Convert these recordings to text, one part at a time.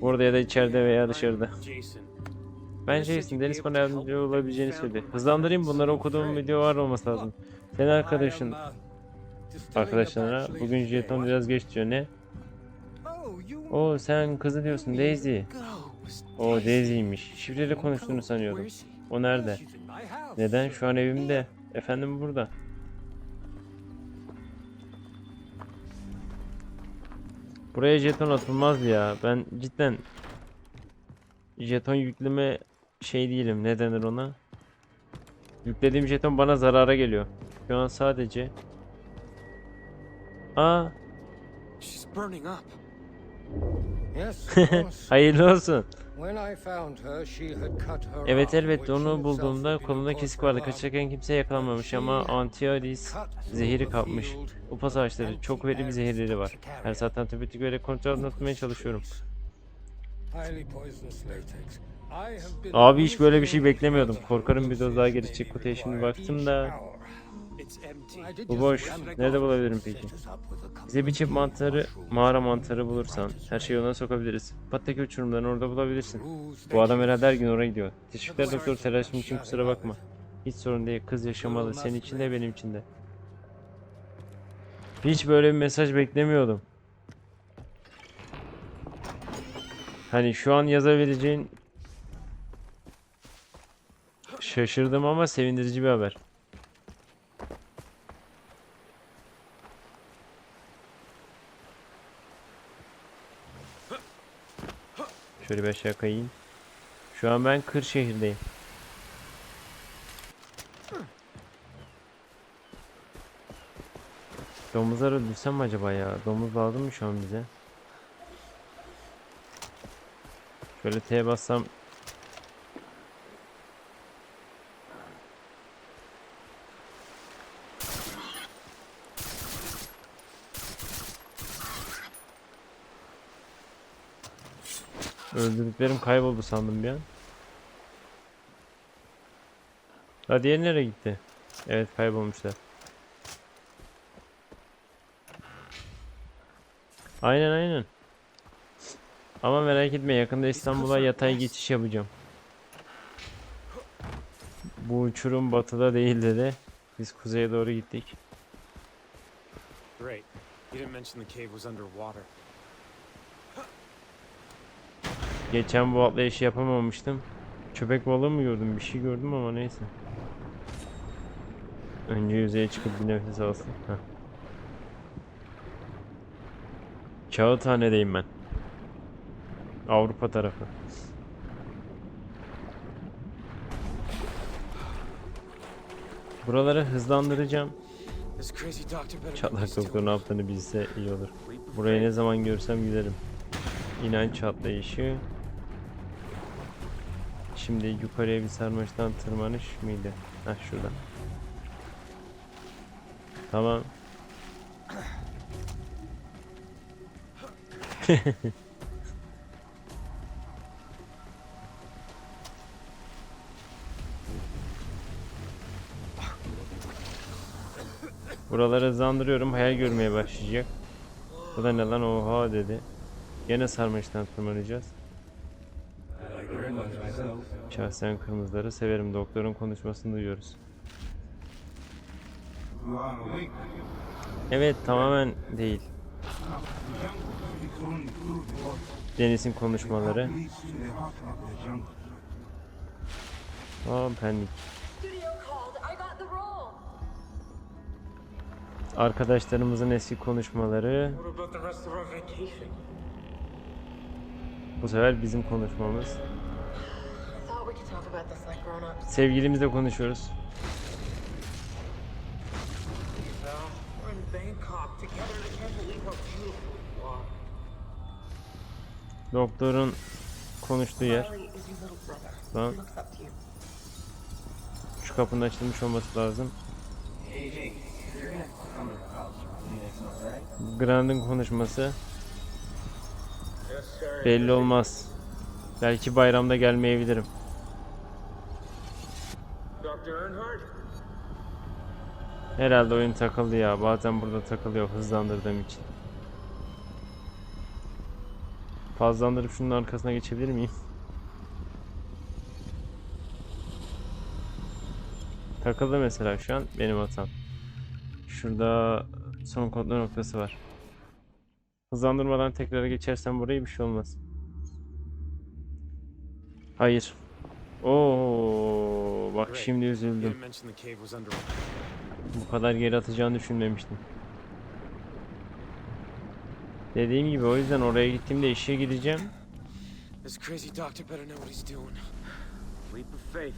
Burada ya da içeride veya dışarıda. Ben Jason, Deniz bana yardımcı olabileceğini söyledi. Hızlandırayım bunları okuduğum video var olması lazım. Senin arkadaşın, arkadaşlarına bugün jeton biraz geç diyor ne? O sen kızı diyorsun Daisy. O Daisy'ymiş. Şifreli konuştuğunu sanıyordum. O nerede? Neden? Şu an evimde. Efendim burada. Buraya jeton atılmaz ya. Ben cidden jeton yükleme şey değilim. Ne denir ona? Yüklediğim jeton bana zarara geliyor. Şu an sadece Aa, hayırlı olsun. Evet Evet elbette onu bulduğumda kolunda kesik vardı. Kaçarken kimse yakalanmamış ama Antiaris zehiri kapmış. Upa savaşları çok kuvvetli bir zehirleri var. Her saat antibiyotik vererek kontrol altına tutmaya çalışıyorum. Abi hiç böyle bir şey beklemiyordum. Korkarım bir doz daha gelecek kutuya şimdi baktım da. Bu boş. Nerede bulabilirim peki? Bize bir çift mantarı, mağara mantarı bulursan her şeyi ona sokabiliriz. Pattaki uçurumlarını orada bulabilirsin. Bu adam herhalde her gün oraya gidiyor. Teşekkürler doktor telaşım için kusura bakma. Hiç sorun değil. Kız yaşamalı. Senin için de benim için de. Hiç böyle bir mesaj beklemiyordum. Hani şu an yazabileceğin Şaşırdım ama sevindirici bir haber. Şöyle bir aşağı kayayım. Şu an ben Kırşehir'deyim. Domuzları öldürsem mi acaba ya? Domuz lazım mı şu an bize? Şöyle T'ye bassam Öldürdüklerim kayboldu sandım bir an. La diğeri nereye gitti? Evet kaybolmuşlar. Aynen aynen. Ama merak etme yakında İstanbul'a yatay geçiş yapacağım. Bu uçurum batıda değil dedi. Biz kuzeye doğru gittik. Great. You didn't mention the cave was underwater. Geçen bu atlayışı yapamamıştım. Köpek balığı mı gördüm? Bir şey gördüm ama neyse. Önce yüzeye çıkıp bir nefes alsın. Heh. Kağıthane'deyim ben. Avrupa tarafı. Buraları hızlandıracağım. Çatlak doktor ne yaptığını bilse iyi olur. Burayı ne zaman görsem giderim. İnanç çatlayışı. Şimdi yukarıya bir sarmaştan tırmanış mıydı? Heh şurada. Tamam. Buraları hızlandırıyorum. Hayal görmeye başlayacak. Bu da ne lan oha dedi. Gene sarmaştan tırmanacağız. Şahsen kırmızıları severim. Doktorun konuşmasını duyuyoruz. Evet tamamen değil. Deniz'in konuşmaları. Aa role. Arkadaşlarımızın eski konuşmaları. Bu sefer bizim konuşmamız. You are. Doktorun konuştuğu yer. Lan şu kapının açılmış olması lazım. Grand'ın konuşması belli olmaz. Belki bayramda gelmeyebilirim. Herhalde oyun takıldı ya. Bazen burada takılıyor hızlandırdığım için. Fazlandırıp şunun arkasına geçebilir miyim? Takıldı mesela şu an benim hatam. Şurada son kontrol noktası var. Hızlandırmadan tekrar geçersem burayı bir şey olmaz. Hayır. Oo, bak şimdi üzüldüm. Bu kadar geri atacağını düşünmemiştim. Dediğim gibi o yüzden oraya gittiğimde işe gideceğim. This crazy doctor better know what he's doing. Leap of faith.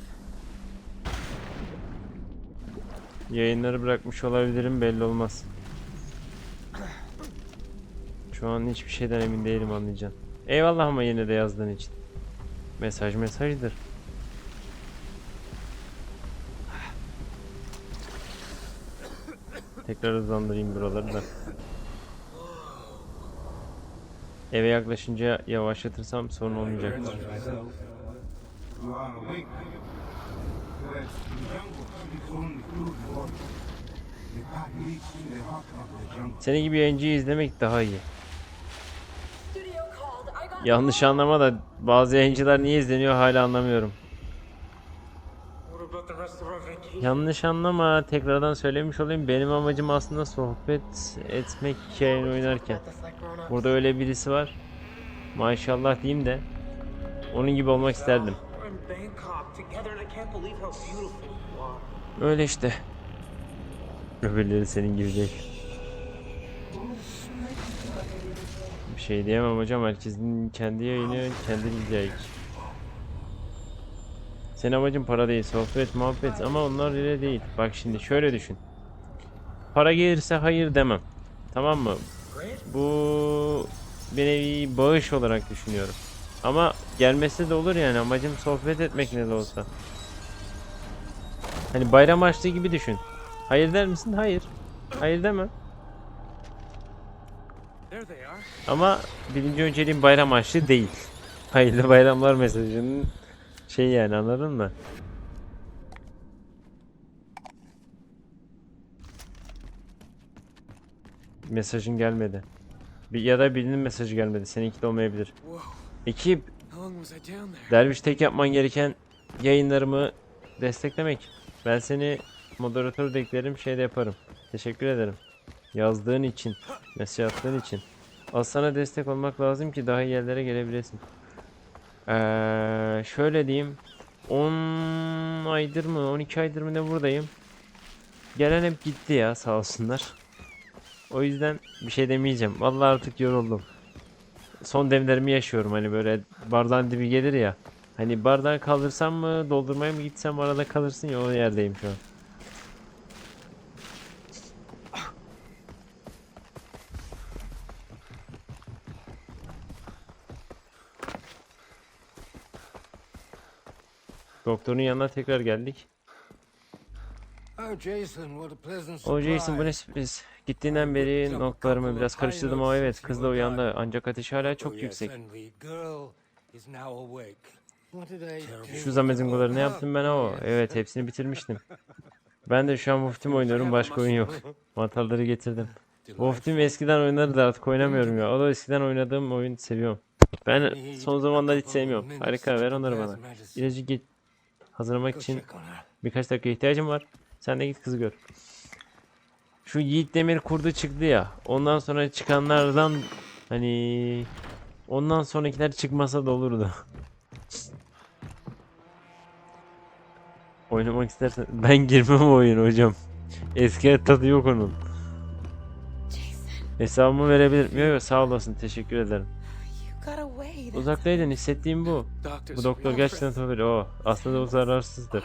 Yayınları bırakmış olabilirim belli olmaz. Şu an hiçbir şeyden emin değilim anlayacağım. Eyvallah ama yine de yazdığın için. Mesaj mesajdır. Tekrar hızlandırayım buraları da. Eve yaklaşınca yavaşlatırsam sorun olmayacaktır. Seni gibi yayıncıyı izlemek daha iyi. Yanlış anlama da bazı yayıncılar niye izleniyor hala anlamıyorum. What about the rest of our vacation? Yanlış anlama tekrardan söylemiş olayım benim amacım aslında sohbet etmek hikayeni oynarken. Burada öyle birisi var. Maşallah diyeyim de onun gibi olmak isterdim. Öyle işte. Öbürleri senin gibi değil. Bir şey diyemem hocam herkesin kendi yayını kendi bileceği. Senin amacın para değil sohbet muhabbet ama onlar öyle değil. Bak şimdi şöyle düşün. Para gelirse hayır demem. Tamam mı? Bu bir nevi bağış olarak düşünüyorum. Ama gelmesi de olur yani amacım sohbet etmek ne de olsa. Hani bayram açlığı gibi düşün. Hayır der misin? Hayır. Hayır deme. Ama birinci önceliğim bayram açlığı değil. Hayırlı bayramlar mesajının şey yani anladın mı? Mesajın gelmedi. Bir, ya da birinin mesajı gelmedi. Seninki de olmayabilir. Ekip? Derviş tek yapman gereken yayınlarımı desteklemek. Ben seni moderatör de şey de yaparım. Teşekkür ederim. Yazdığın için, mesaj attığın için. Az sana destek olmak lazım ki daha iyi yerlere gelebilesin. Ee, şöyle diyeyim. 10 aydır mı, 12 aydır mı ne buradayım. Gelen hep gitti ya sağ olsunlar. O yüzden bir şey demeyeceğim. Vallahi artık yoruldum son demlerimi yaşıyorum hani böyle bardağın dibi gelir ya. Hani bardağı kaldırsam mı doldurmaya mı gitsem arada kalırsın ya o yerdeyim şu an. Doktorun yanına tekrar geldik. Oh, Jason, what a pleasant O Jason bu ne surprise. sürpriz. Gittiğinden beri noktalarımı biraz karıştırdım ama evet kız da uyandı ancak ateşi hala Oh, çok yüksek. Şu zamezingoları ne yaptım ben o? Evet hepsini bitirmiştim. Ben de şu an Wolf oynuyorum başka oyun yok. Mantarları getirdim. Wolf eskiden oynardı da artık oynamıyorum ya. O da eskiden oynadığım oyun seviyorum. Ben son zamanlar hiç sevmiyorum. Harika ver onları bana. İlacı git hazırlamak için birkaç dakika ihtiyacım var. Sen de git kızı gör. Şu Yiğit Demir kurdu çıktı ya. Ondan sonra çıkanlardan hani ondan sonrakiler çıkmasa da olurdu. Oynamak istersen ben girmem o oyuna hocam. Eski tadı yok onun. Hesabımı verebilirim. Yok yok sağ olasın teşekkür ederim. Uzaktaydın hissettiğim bu. Bu doktor gerçekten tabii o. Aslında o zararsızdır.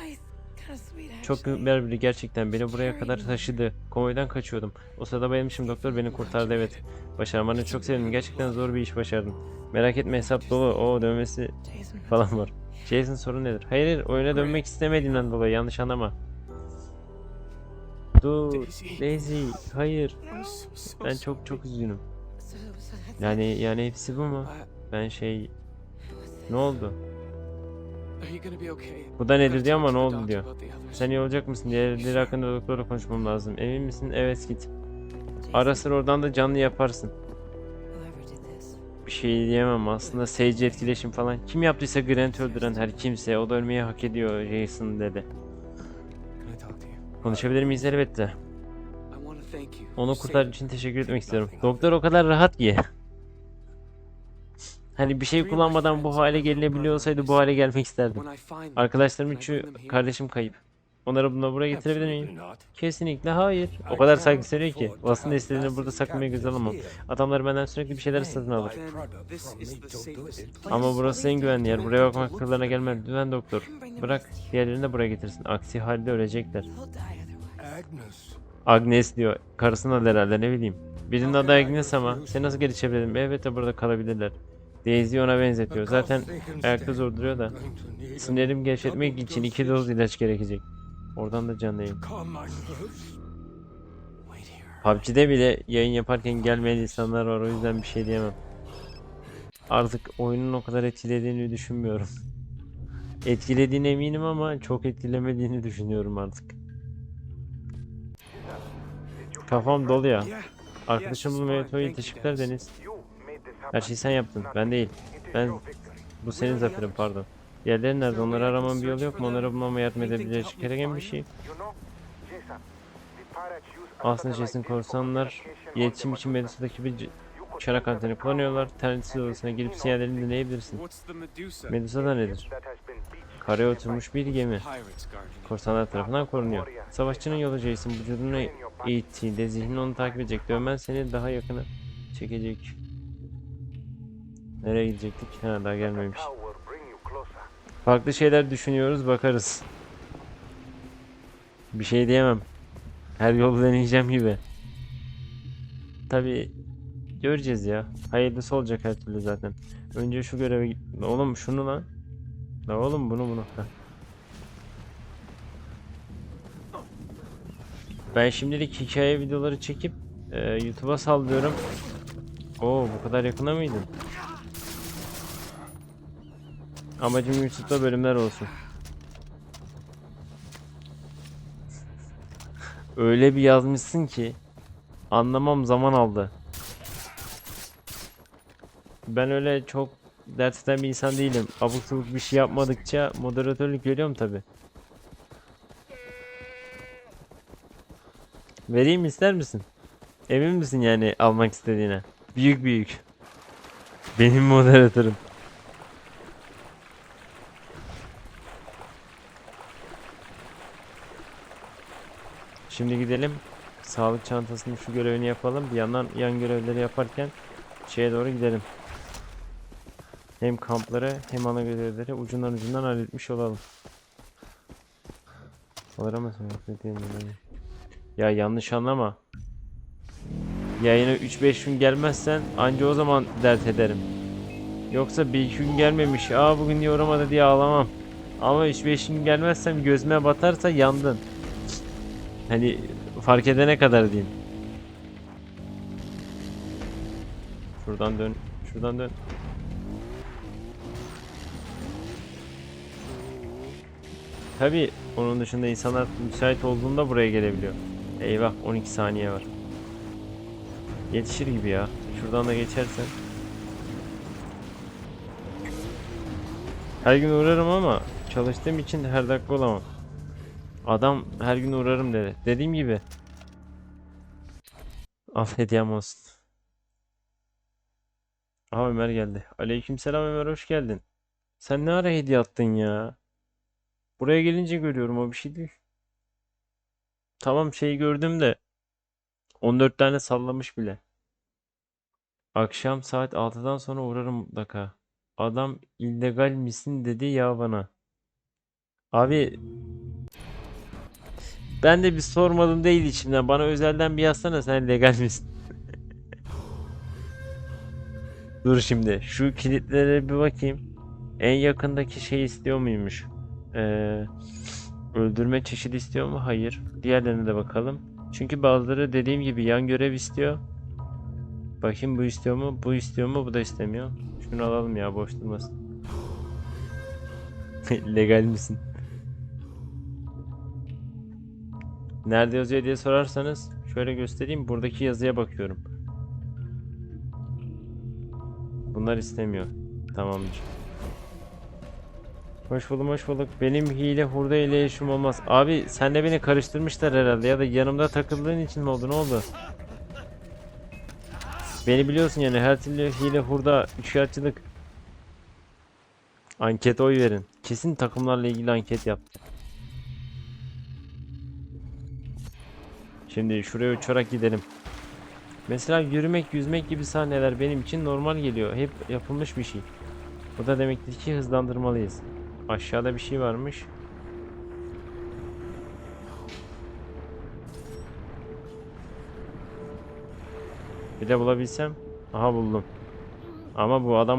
Çok büyük biri gerçekten beni buraya kadar taşıdı. Konvoydan kaçıyordum. O sırada bayılmışım doktor beni kurtardı evet. Başarmanı çok sevindim. Gerçekten zor bir iş başardın. Merak etme hesap dolu. O dövmesi Jason, falan var. Jason sorun nedir? Hayır hayır oyuna dönmek istemediğinden dolayı yanlış anlama. Dur Daisy. Hayır ben çok çok üzgünüm. Yani yani hepsi bu mu? Ben şey ne oldu? Bu da nedir diyor ama ne oldu diyor. Sen iyi olacak mısın? Diğerleri hakkında doktorla konuşmam lazım. Emin misin? Evet git. Ara sıra oradan da canlı yaparsın. bir şey diyemem aslında seyirci etkileşim falan. Kim yaptıysa Grant öldüren her kimse o da ölmeyi hak ediyor Jason dedi. Konuşabilir miyiz elbette. Onu kurtar için teşekkür etmek istiyorum. Doktor o kadar rahat ki. Hani bir şey kullanmadan bu hale gelinebiliyor olsaydı bu hale gelmek isterdim. Arkadaşlarım üçü kardeşim kayıp. Onları bununla buraya getirebilir miyim? Kesinlikle hayır. O kadar saygı söylüyor ki. Aslında istediğini burada saklamayı göze alamam. Adamlar benden sürekli bir şeyler satın alır. Ama burası en güvenli yer. Buraya bakmak akıllarına gelmez. Lütfen doktor. Bırak diğerlerini de buraya getirsin. Aksi halde ölecekler. Agnes. Agnes diyor. Karısının adı herhalde ne bileyim. Birinin adı Agnes ama. Seni nasıl geri çevirelim? Evet de burada kalabilirler. Daisy ona benzetiyor. Zaten ayakta zor duruyor da. Sinirimi gevşetmek için iki doz ilaç gerekecek. Oradan da canlıyım. PUBG'de bile yayın yaparken gelmeyen insanlar var o yüzden bir şey diyemem. Artık oyunun o kadar etkilediğini düşünmüyorum. Etkilediğine eminim ama çok etkilemediğini düşünüyorum artık. Kafam dolu ya. Arkadaşım you, teşekkürler. Deniz. Her şeyi sen yaptın. Ben değil. Ben bu senin zaferin pardon. Diğerleri nerede? Onları aramam bir yolu yok mu? Onları bulmama yardım edebilecek gereken bir şey. Aslında Jason korsanlar iletişim için Medusa'daki bir çanak anteni kullanıyorlar. Ternetsiz odasına girip sinyallerini dinleyebilirsin. Medusa? Da nedir? Karaya oturmuş bir gemi. Korsanlar tarafından korunuyor. Savaşçının yolu Jason vücudunu eğittiğinde zihnin onu takip edecek. Dönmen seni daha yakına çekecek. Nereye gidecektik? Ha daha gelmemiş. Farklı şeyler düşünüyoruz bakarız. Bir şey diyemem. Her yolu deneyeceğim gibi. Tabi göreceğiz ya. Hayırlısı olacak her türlü zaten. Önce şu göreve git. Oğlum şunu lan. La oğlum bunu bunu. Heh. Ben şimdilik hikaye videoları çekip e, YouTube'a sallıyorum. Oo bu kadar yakına mıydın? Amacım YouTube'da bölümler olsun. Öyle bir yazmışsın ki anlamam zaman aldı. Ben öyle çok dert eden bir insan değilim. Abuk sabuk bir şey yapmadıkça moderatörlük veriyorum tabi. Vereyim ister misin? Emin misin yani almak istediğine? Büyük büyük. Benim moderatörüm. Şimdi gidelim. Sağlık çantasının şu görevini yapalım. Bir yandan yan görevleri yaparken şeye doğru gidelim. Hem kampları hem ana görevleri ucundan ucundan halletmiş olalım. Alıramazsın. Ya yanlış anlama. Yayına 3-5 gün gelmezsen anca o zaman dert ederim. Yoksa bir gün gelmemiş. Aa bugün niye uğramadı diye ağlamam. Ama 3-5 gün gelmezsem gözüme batarsa yandın. Hani fark edene kadar diyeyim. Şuradan dön. Şuradan dön. Tabi onun dışında insanlar müsait olduğunda buraya gelebiliyor. Eyvah 12 saniye var. Yetişir gibi ya. Şuradan da geçersen. Her gün uğrarım ama çalıştığım için her dakika olamam. Adam her gün uğrarım dedi. Dediğim gibi. Hediyem olsun. Aha Ömer geldi. Aleykümselam Ömer hoş geldin. Sen ne ara hediye attın ya? Buraya gelince görüyorum o bir şey değil. Tamam şeyi gördüm de 14 tane sallamış bile. Akşam saat 6'dan sonra uğrarım mutlaka. Adam illegal misin dedi ya bana. Abi ben de bir sormadım değil içimden. Bana özelden bir yazsana sen legal misin? Dur şimdi şu kilitlere bir bakayım. En yakındaki şey istiyor muymuş? Ee, öldürme çeşidi istiyor mu? Hayır. Diğerlerine de bakalım. Çünkü bazıları dediğim gibi yan görev istiyor. Bakayım bu istiyor mu? Bu istiyor mu? Bu da istemiyor. Şunu alalım ya boş durmasın. Legal misin? Nerede yazıyor diye sorarsanız şöyle göstereyim. Buradaki yazıya bakıyorum. Bunlar istemiyor. Tamamdır. Hoş buldum hoş bulduk. Benim hile hurda ile işim olmaz. Abi sen de beni karıştırmışlar herhalde ya da yanımda takıldığın için mi oldu ne oldu? Beni biliyorsun yani her türlü hile hurda üçkağıtçılık. Anket oy verin. Kesin takımlarla ilgili anket yap. Şimdi şuraya uçarak gidelim. Mesela yürümek, yüzmek gibi sahneler benim için normal geliyor. Hep yapılmış bir şey. Bu da demektir ki hızlandırmalıyız. Aşağıda bir şey varmış. Bir de bulabilsem. Aha buldum. Ama bu adam